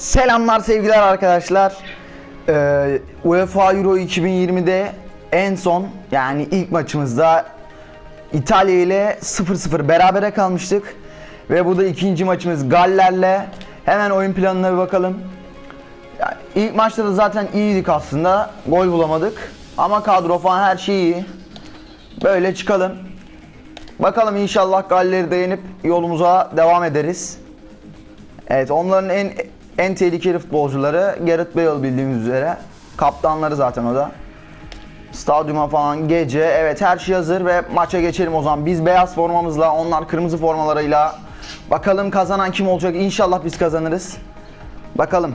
Selamlar sevgiler arkadaşlar. Ee, UEFA Euro 2020'de en son yani ilk maçımızda İtalya ile 0-0 berabere kalmıştık. Ve bu da ikinci maçımız Galler'le. Hemen oyun planına bir bakalım. Yani ilk maçta da zaten iyiydik aslında. Gol bulamadık. Ama kadro falan her şey iyi. Böyle çıkalım. Bakalım inşallah Galler'i de yenip yolumuza devam ederiz. Evet onların en en tehlikeli futbolcuları Gareth Bale bildiğimiz üzere. Kaptanları zaten o da. Stadyuma falan gece evet her şey hazır ve maça geçelim o zaman. Biz beyaz formamızla onlar kırmızı formalarıyla. Bakalım kazanan kim olacak? İnşallah biz kazanırız. Bakalım.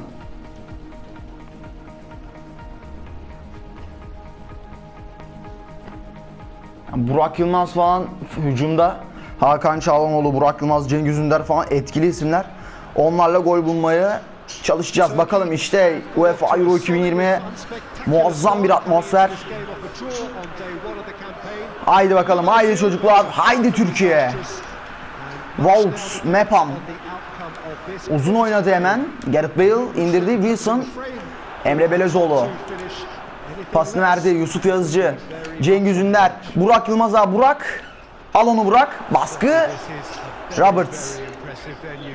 Burak Yılmaz falan hücumda. Hakan Çalhanoğlu, Burak Yılmaz, Cengiz Ünder falan etkili isimler. Onlarla gol bulmaya çalışacağız. Bakalım işte UEFA Euro 2020 muazzam bir atmosfer. Haydi bakalım, haydi çocuklar, haydi Türkiye. Vaux, Mepam. Uzun oynadı hemen. Gareth Bale indirdi. Wilson, Emre Belezoğlu. Pasını verdi Yusuf Yazıcı. Cengiz Ünder. Burak Yılmaz'a Burak. Al onu Burak. Baskı. Roberts.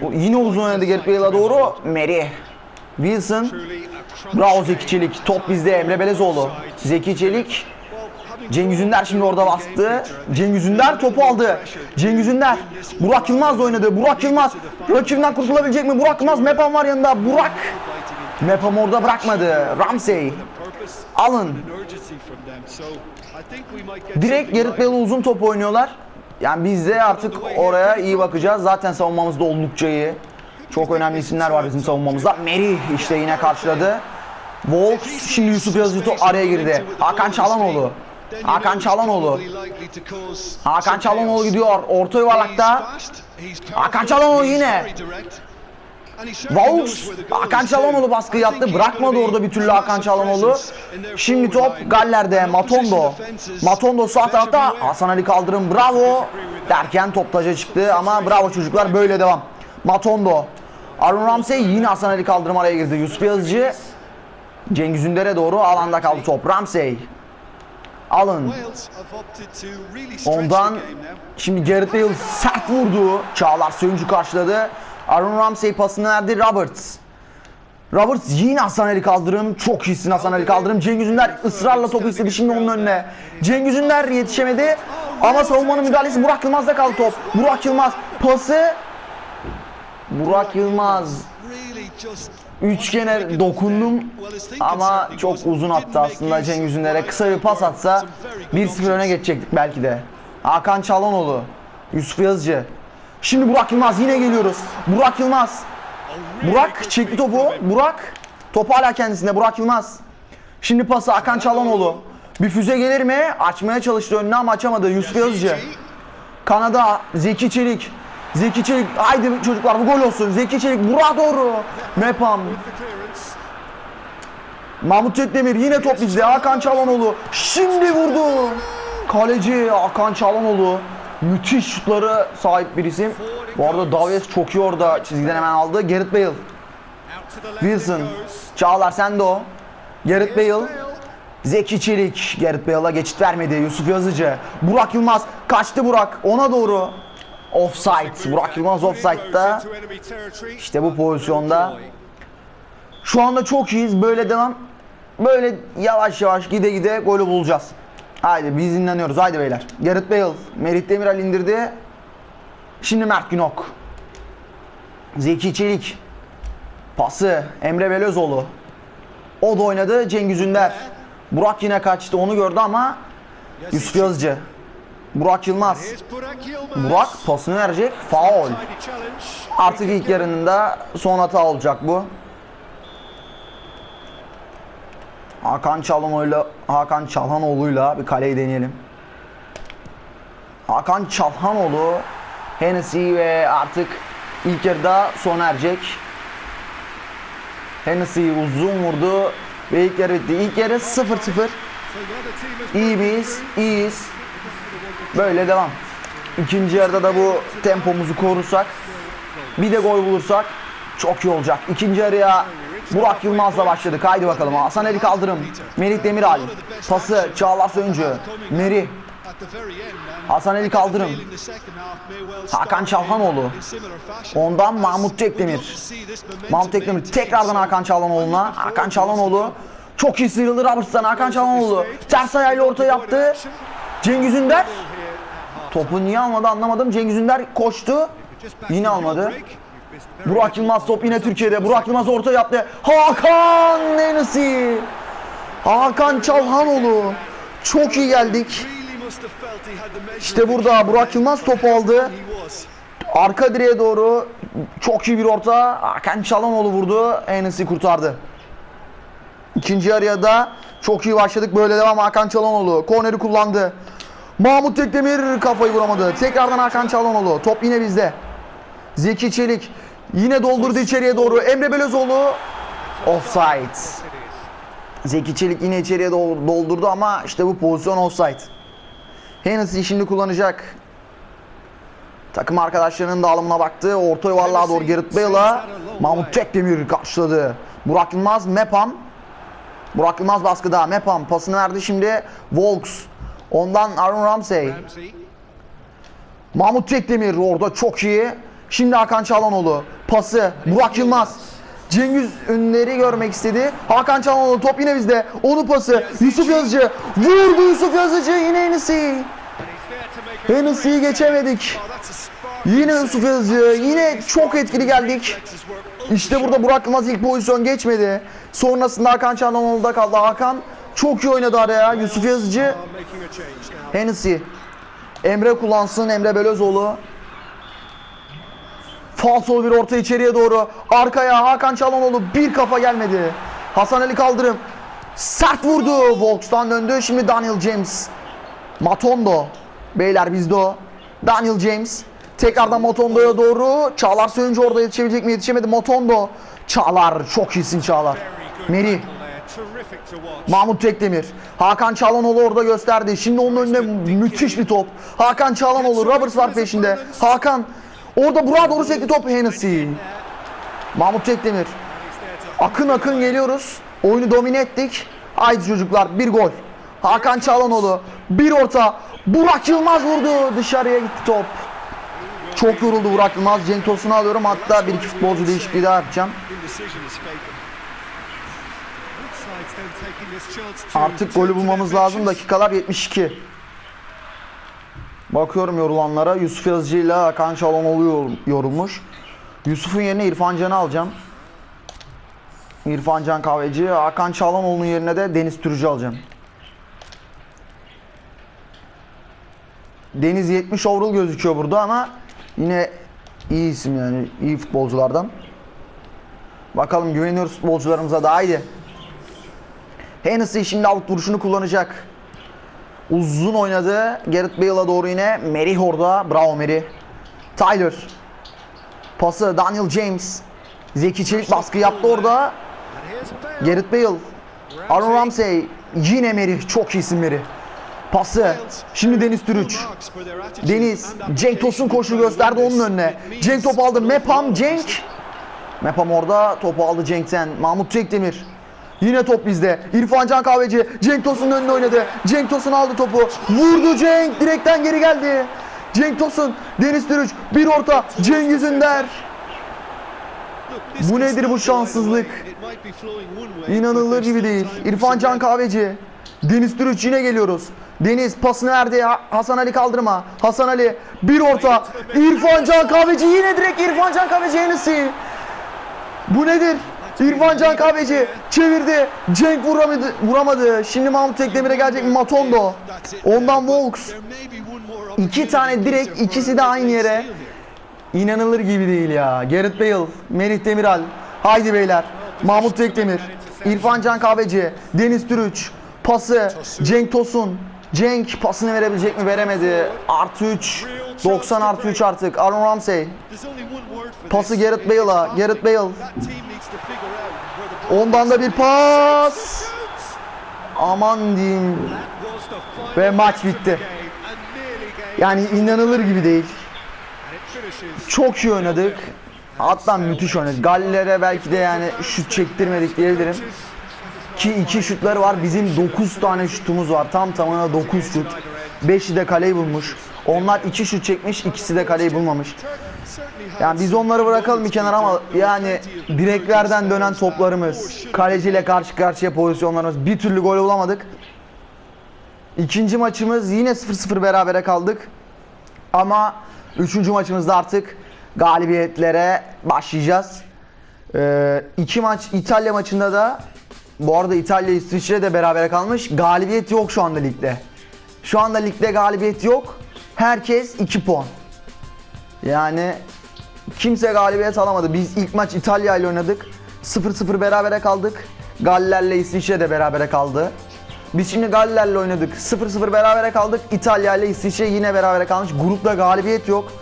O Yine uzun oynadı Gareth Bale'a doğru. Meri. Wilson. Bravo Zeki Çelik. Top bizde Emre Belezoğlu. Zeki Çelik. Cengiz Ünder şimdi orada bastı. Cengiz Ünder topu aldı. Cengiz Ünder. Burak Yılmaz da oynadı. Burak Yılmaz. Rakibinden kurtulabilecek mi? Burak Yılmaz. Mepan var yanında. Burak. Mepam orada bırakmadı. Ramsey. Alın. Direkt Gerrit Bale'e uzun top oynuyorlar. Yani biz de artık oraya iyi bakacağız. Zaten savunmamızda oldukça iyi. Çok önemli isimler var bizim savunmamızda. Meri işte yine karşıladı. Volks şimdi Yusuf Yazıcı araya girdi. Hakan Çalhanoğlu. Hakan Çalhanoğlu. Hakan Çalhanoğlu gidiyor. Orta yuvarlakta. Hakan Çalhanoğlu yine. Vaux, Hakan Çalhanoğlu baskı yaptı. Bırakmadı orada bir türlü Hakan Çalhanoğlu. Şimdi top Galler'de. Matondo. Matondo sağ tarafta. Hasan Ali Kaldırım bravo. Derken top taca çıktı ama bravo çocuklar böyle devam. Matondo. Arun Ramsey yine Hasan Ali Kaldırım araya girdi. Yusuf Yazıcı. Cengiz Ünder'e doğru alanda kaldı top. Ramsey. Alın. Ondan şimdi Gareth Bale sert vurdu. Çağlar Söyüncü karşıladı. Aaron Ramsey pasını verdi Roberts. Roberts yine Hasan Ali Kaldırım. Çok iyisin Hasan Ali Kaldırım. Cengiz Ünder ısrarla topu istedi şimdi onun önüne. Cengiz Ünder yetişemedi. Ama savunmanın müdahalesi Burak Yılmaz'da kaldı top. Burak Yılmaz pası. Burak Yılmaz üçgene dokundum ama çok uzun attı aslında Cengiz Ünder'e. Kısa bir pas atsa 1-0 öne geçecektik belki de. Hakan Çalhanoğlu, Yusuf Yazıcı. Şimdi Burak Yılmaz yine geliyoruz. Burak Yılmaz. Burak çekti topu. Burak. Top hala kendisinde. Burak Yılmaz. Şimdi pası Hakan Çalhanoğlu. Bir füze gelir mi? Açmaya çalıştı önüne ama açamadı. Yusuf Yazıcı. Kanada Zeki Çelik. Zeki Çelik. Haydi çocuklar bu gol olsun. Zeki Çelik. Burak doğru. Mepam. Mahmut Çetdemir yine top bizde. Hakan Çalhanoğlu. Şimdi vurdu. Kaleci Hakan Çalhanoğlu. Müthiş şutları sahip bir isim. Bu arada Davies çok iyi orada çizgiden hemen aldı. Gareth Bale. Wilson. Çağlar sen de o. Gareth Bale. Zeki Çelik. Gareth Bale'a geçit vermedi. Yusuf Yazıcı. Burak Yılmaz. Kaçtı Burak. Ona doğru. Offside. Burak Yılmaz offside'da. İşte bu pozisyonda. Şu anda çok iyiyiz. Böyle devam. Böyle yavaş yavaş gide gide golü bulacağız. Haydi biz dinleniyoruz. Haydi beyler. Gareth Bale. Merit Demiral indirdi. Şimdi Mert Günok. Zeki Çelik. Pası. Emre Belözoğlu. O da oynadı. Cengiz Ünder. Burak yine kaçtı. Onu gördü ama Yusuf Yazıcı. Burak Yılmaz. Burak pasını verecek. Faul. Artık ilk yarının da son hata olacak bu. Hakan Çalhanoğlu'yla Hakan Çalhanoğlu'yla bir kaleyi deneyelim. Hakan Çalhanoğlu Hennessy ve artık ilk yarıda sona erecek. Hennessy uzun vurdu ve ilk yarı bitti. İlk yarı 0-0. İyi miyiz? İyiyiz. Böyle devam. İkinci yarıda da bu tempomuzu korursak bir de gol bulursak çok iyi olacak. İkinci yarıya Burak Yılmaz'la başladık. Haydi bakalım. Hasan Ali Kaldırım, Merih Demiral, pası Çağlar Söncü, Merih, Hasan Ali Kaldırım, Hakan Çalhanoğlu, ondan Mahmut Tekdemir. Mahmut Tekdemir tekrardan Hakan Çalhanoğlu'na. Hakan Çalhanoğlu çok iyi sıyrıldı Roberts'tan. Hakan Çalhanoğlu ters ayağıyla orta yaptı. Cengiz Ünder topu niye almadı anlamadım. Cengiz Ünder koştu. Yine almadı. Burak Yılmaz top yine Türkiye'de. Burak Yılmaz orta yaptı. Hakan Nenesi. Hakan Çalhanoğlu. Çok iyi geldik. İşte burada Burak Yılmaz topu aldı. Arka direğe doğru çok iyi bir orta. Hakan Çalhanoğlu vurdu. Enes'i kurtardı. İkinci yarıya da çok iyi başladık. Böyle devam Hakan Çalhanoğlu. Korneri kullandı. Mahmut Tekdemir kafayı vuramadı. Tekrardan Hakan Çalhanoğlu. Top yine bizde. Zeki Çelik yine doldurdu içeriye doğru. Emre Belözoğlu offside. Zeki Çelik yine içeriye dol- doldurdu ama işte bu pozisyon offside. Hennessy şimdi kullanacak. Takım arkadaşlarının dağılımına baktı. Orta yuvarlığa doğru Gerrit Bale'a Mahmut Tekdemir karşıladı. Burak Yılmaz, Mepam. Burak Yılmaz baskıda. Mepam pasını verdi şimdi. Volks. Ondan Aaron Ramsey. Mahmut Tekdemir orada çok iyi. Şimdi Hakan Çalhanoğlu. Pası. Burak Yılmaz. Cengiz Ünler'i görmek istedi. Hakan Çalhanoğlu top yine bizde. Onu pası. Yusuf Yazıcı. Vurdu Yusuf Yazıcı. Yine Enes'i. Enes'i'yi geçemedik. Yine Yusuf Yazıcı. Yine çok etkili geldik. İşte burada Burak Yılmaz ilk pozisyon geçmedi. Sonrasında Hakan Çalhanoğlu'da kaldı. Hakan çok iyi oynadı araya. Yusuf Yazıcı. Hennessy. Emre kullansın. Emre Belözoğlu. Falsolu bir orta içeriye doğru. Arkaya Hakan Çalhanoğlu bir kafa gelmedi. Hasan Ali Kaldırım. Sert vurdu. Volks'tan döndü. Şimdi Daniel James. Matondo. Beyler bizde o. Daniel James. Tekrardan Motondo'ya doğru. Çağlar Söyüncü orada yetişebilecek mi? Yetişemedi. Motondo. Çağlar. Çok iyisin Çağlar. Meri. Mahmut Tekdemir. Hakan Çalhanoğlu orada gösterdi. Şimdi onun önünde müthiş bir top. Hakan Çalhanoğlu. Roberts var peşinde. Hakan. Orada Burak'a doğru sekti top Hennessy. Mahmut Tekdemir. Akın akın geliyoruz. Oyunu domine ettik. Haydi çocuklar bir gol. Hakan Çalhanoğlu. Bir orta. Burak Yılmaz vurdu. Dışarıya gitti top. Çok yoruldu Burak Yılmaz. Cenk Tosun'u alıyorum. Hatta bir iki futbolcu değişikliği daha yapacağım. Artık golü bulmamız lazım. Dakikalar 72. Bakıyorum yorulanlara. Yusuf Yazıcı ile Hakan Çalhanoğlu yor- yorulmuş. Yusuf'un yerine İrfan Can'ı alacağım. İrfan Can Kahveci. Hakan Çalhanoğlu'nun yerine de Deniz Türücü alacağım. Deniz 70 overall gözüküyor burada ama yine iyi isim yani. iyi futbolculardan. Bakalım güveniyoruz futbolcularımıza da haydi. Hennessy şimdi out vuruşunu kullanacak. Uzun oynadı. Gareth Bale'a doğru yine. Merih orada. Bravo Merih. Tyler. Pası Daniel James. Zeki Çelik baskı yaptı orada. Gareth Bale. Aaron Ramsey. Yine Merih. Çok iyisin Merih. Pası. Şimdi Deniz Türüç. Deniz. Cenk Tosun koşu gösterdi onun önüne. Cenk top aldı. Mepam Cenk. Mepam orada topu aldı Cenk'ten. Mahmut Tekdemir. Yine top bizde. İrfan Can Kahveci. Cenk Tosun'un önüne oynadı. Cenk Tosun aldı topu. Vurdu Cenk. Direkten geri geldi. Cenk Tosun. Deniz Türüç. Bir orta. Cengiz Ünder. Bu nedir bu şanssızlık? İnanılır gibi değil. İrfan Can Kahveci. Deniz Türüç yine geliyoruz. Deniz pasını verdi Ha- Hasan Ali kaldırma. Hasan Ali bir orta. İrfan Can Kahveci yine direkt İrfan Can Kahveci yenisi. Bu nedir? İrfan Can Kahveci çevirdi. Cenk vuramadı. vuramadı. Şimdi Mahmut Tekdemir'e gelecek Matondo. Ondan Volks. İki tane direkt ikisi de aynı yere. İnanılır gibi değil ya. Gareth Bale, Merih Demiral. Haydi beyler. Mahmut Tekdemir, İrfan Can Kahveci, Deniz Türüç. Pası Cenk Tosun. Cenk pasını verebilecek mi? Veremedi. Artı 3. 90 artı 3 artık. Aaron Ramsey. Pası Gareth Bale'a. Gareth Bale. Ondan da bir pas. Aman diyeyim. Ve maç bitti. Yani inanılır gibi değil. Çok iyi oynadık. Hatta müthiş oynadık. Gallilere belki de yani şut çektirmedik diyebilirim. Ki iki şutları var. Bizim 9 tane şutumuz var. Tam tamına 9 şut. 5'i de kaleyi bulmuş. Onlar 2 şut çekmiş, ikisi de kaleyi bulmamış. Yani biz onları bırakalım bir kenara ama yani direklerden dönen toplarımız, kaleciyle karşı karşıya pozisyonlarımız bir türlü gol bulamadık. İkinci maçımız yine 0-0 berabere kaldık. Ama üçüncü maçımızda artık galibiyetlere başlayacağız. Ee, iki maç İtalya maçında da bu arada İtalya İsviçre de berabere kalmış. Galibiyet yok şu anda ligde. Şu anda ligde galibiyet yok. Herkes 2 puan. Yani kimse galibiyet alamadı. Biz ilk maç İtalya ile oynadık. 0-0 berabere kaldık. Gallerle İsviçre de berabere kaldı. Biz şimdi Gallerle oynadık. 0-0 berabere kaldık. İtalya ile İsviçre yine berabere kalmış. Grupta galibiyet yok.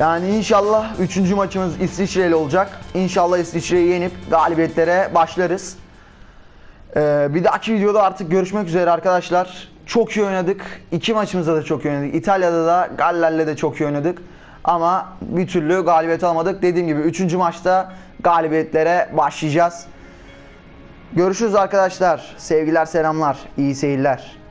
Yani inşallah 3. maçımız İsviçre ile olacak. İnşallah İsviçre'yi yenip galibiyetlere başlarız. Ee, bir dahaki videoda artık görüşmek üzere arkadaşlar. Çok iyi oynadık. İki maçımızda da çok iyi oynadık. İtalya'da da Galler'le de çok iyi oynadık. Ama bir türlü galibiyet alamadık. Dediğim gibi 3. maçta galibiyetlere başlayacağız. Görüşürüz arkadaşlar. Sevgiler, selamlar. İyi seyirler.